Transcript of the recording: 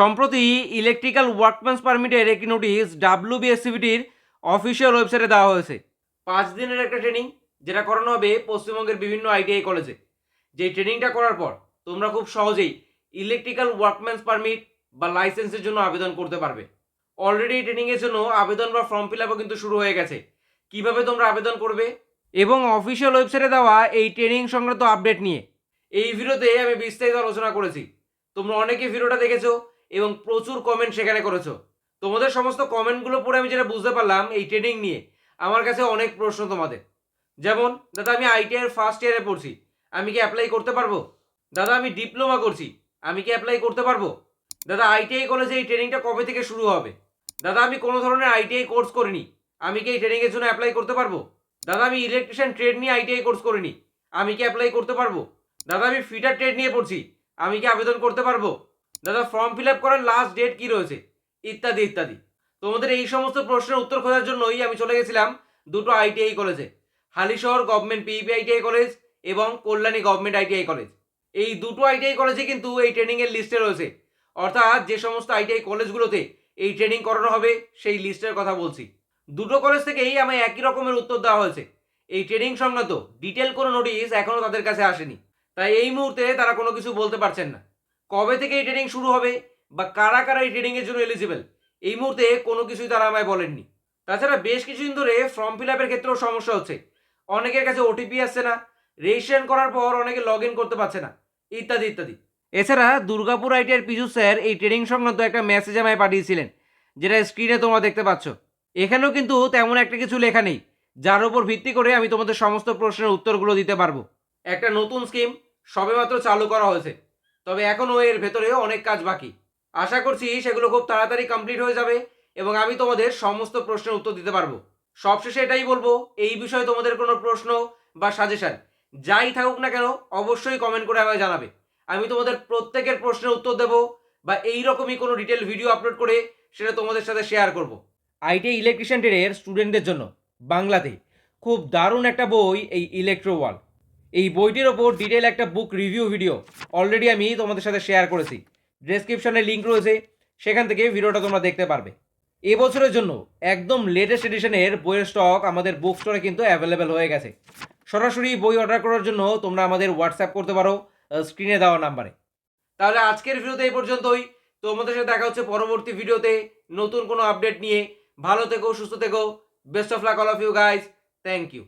সম্প্রতি ইলেকট্রিক্যাল ওয়ার্কম্যান্স পারমিটের একটি নোটিশ ডাব্লিউবিএসসিবিটির অফিসিয়াল ওয়েবসাইটে দেওয়া হয়েছে। পাঁচ দিনের একটা ট্রেনিং, যেটা করানো হবে পশ্চিমবঙ্গের বিভিন্ন আইটিআই কলেজে। যেই ট্রেনিংটা করার পর তোমরা খুব সহজেই ইলেকট্রিক্যাল ওয়ার্কম্যান্স পারমিট বা লাইসেন্সের জন্য আবেদন করতে পারবে। অলরেডি ট্রেনিংয়ের জন্য আবেদন বা ফর্ম ফিল আপও কিন্তু শুরু হয়ে গেছে। কীভাবে তোমরা আবেদন করবে? এবং অফিসিয়াল ওয়েবসাইটে দেওয়া এই ট্রেনিং সংক্রান্ত আপডেট নিয়ে। এই ভিডিওতে আমি বিস্তারিত আলোচনা করেছি। তোমরা অনেকে ভিডিওটা দেখেছ এবং প্রচুর কমেন্ট সেখানে করেছ। তোমাদের সমস্ত কমেন্টগুলো পড়ে আমি যেটা বুঝতে পারলাম এই ট্রেনিং নিয়ে, আমার কাছে অনেক প্রশ্ন তোমাদের। যেমন, দাদা আমি আইটিআই ফার্স্ট ইয়ারে পড়ছি, আমি কি অ্যাপ্লাই করতে পারব? দাদা আমি ডিপ্লোমা করছি, আমি কি অ্যাপ্লাই করতে পারব? দাদা আইটিআই কলেজে এই ট্রেনিংটা কবে থেকে শুরু হবে? দাদা আমি কোনো ধরনের আইটিআই কোর্স করিনি, আমি কি এই ট্রেনিংয়ের জন্য অ্যাপ্লাই করতে পারব? দাদা আমি ইলেকট্রিশিয়ান ট্রেড নিয়ে আইটিআই কোর্স করিনি, আমি কি অ্যাপ্লাই করতে পারব? দাদা আমি ফিটার ট্রেড নিয়ে পড়ছি, আমি কি আবেদন করতে পারব? দাদা ফর্ম ফিল আপ করার লাস্ট ডেট কি রয়েছে? ইত্যাদি ইত্যাদি। তোমাদের এই সমস্ত প্রশ্নের উত্তর খোঁজার জন্যই আমি চলে গেছিলাম দুটো আইটিআই কলেজে Halisahar government PEP ITI college এবং কল্যাণী গভর্নমেন্ট আইটিআই কলেজ এই দুটো আইটিআই কলেজে কিন্তু এই ট্রেনিংয়ের লিস্টে রয়েছে। অর্থাৎ যে সমস্ত আইটিআই কলেজগুলোতে এই ট্রেনিং করানো হবে, সেই লিস্টের কথা বলছি। দুটো কলেজ থেকেই আমায় একই রকমের উত্তর দেওয়া হয়েছে। এই ট্রেনিং সংক্রান্ত ডিটেল কোনো নোটিশ এখনও তাদের কাছে আসেনি। তাই এই মুহূর্তে তারা কোনো কিছু বলতে পারছেন না। কবে থেকে এই ট্রেনিং শুরু হবে বা কারা কারা এই ট্রেনিংয়ের জন্য এলিজিবল এই মুহূর্তে কোনো কিছুই তারা আমায় বলেননি। তাছাড়া বেশ কিছুদিন ধরে ফর্ম ফিল আপের ক্ষেত্রেও সমস্যা হচ্ছে। অনেকের কাছে ওটিপি আসছে না রেজিস্ট্রেশন করার পর অনেকে লগ ইন করতে পারছে না, ইত্যাদি ইত্যাদি। এছাড়া দুর্গাপুর আইটিআর পিজু স্যার এই ট্রেনিং সংক্রান্ত একটা মেসেজ আমায় পাঠিয়েছিলেন, যেটা স্ক্রিনে তোমরা দেখতে পাচ্ছ। এখানেও কিন্তু তেমন একটা কিছু লেখা নেই, যার উপর ভিত্তি করে আমি তোমাদের সমস্ত প্রশ্নের উত্তরগুলো দিতে পারব। একটা নতুন স্কিম সবেমাত্র চালু করা হয়েছে। তবে এখনও এর ভেতরে অনেক কাজ বাকি। আশা করছি সেগুলো খুব তাড়াতাড়ি কমপ্লিট হয়ে যাবে এবং আমি তোমাদের সমস্ত প্রশ্নের উত্তর দিতে পারব। সবশেষে এটাই বলব, এই বিষয়ে তোমাদের কোনো প্রশ্ন বা সাজেশন যাই থাকুক না কেন, অবশ্যই কমেন্ট করে আমায় জানাবে। আমি তোমাদের প্রত্যেকের প্রশ্নের উত্তর দেবো বা এই রকমই কোনো ডিটেল ভিডিও আপলোড করে সেটা তোমাদের সাথে শেয়ার করব। আইটি ইলেকট্রিশিয়ান ট্রেডের স্টুডেন্টদের জন্য, বাংলাতে। খুব দারুণ একটা বই এই ইলেকট্রো ওয়াল এই বইটির ওপর ডিটেল একটা বুক রিভিউ ভিডিও অলরেডি আমি তোমাদের সাথে শেয়ার করেছি। ডেসক্রিপশনে লিঙ্ক রয়েছে, সেখান থেকে ভিডিওটা তোমরা দেখতে পারবে। এবছরের জন্য একদম লেটেস্ট এডিশনের বইয়ের স্টক আমাদের বুক স্টোরে কিন্তু অ্যাভেলেবেল হয়ে গেছে। সরাসরি বই অর্ডার করার জন্য তোমরা আমাদের হোয়াটসঅ্যাপ করতে পারো স্ক্রিনে দেওয়া নাম্বারে। তাহলে আজকের ভিডিওতে এই পর্যন্তই। তোমাদের সাথে দেখা হচ্ছে পরবর্তী ভিডিওতে। নতুন কোনো আপডেট নিয়ে। ভালো থেকো, সুস্থ থেকো। Best of luck all of you guys thank you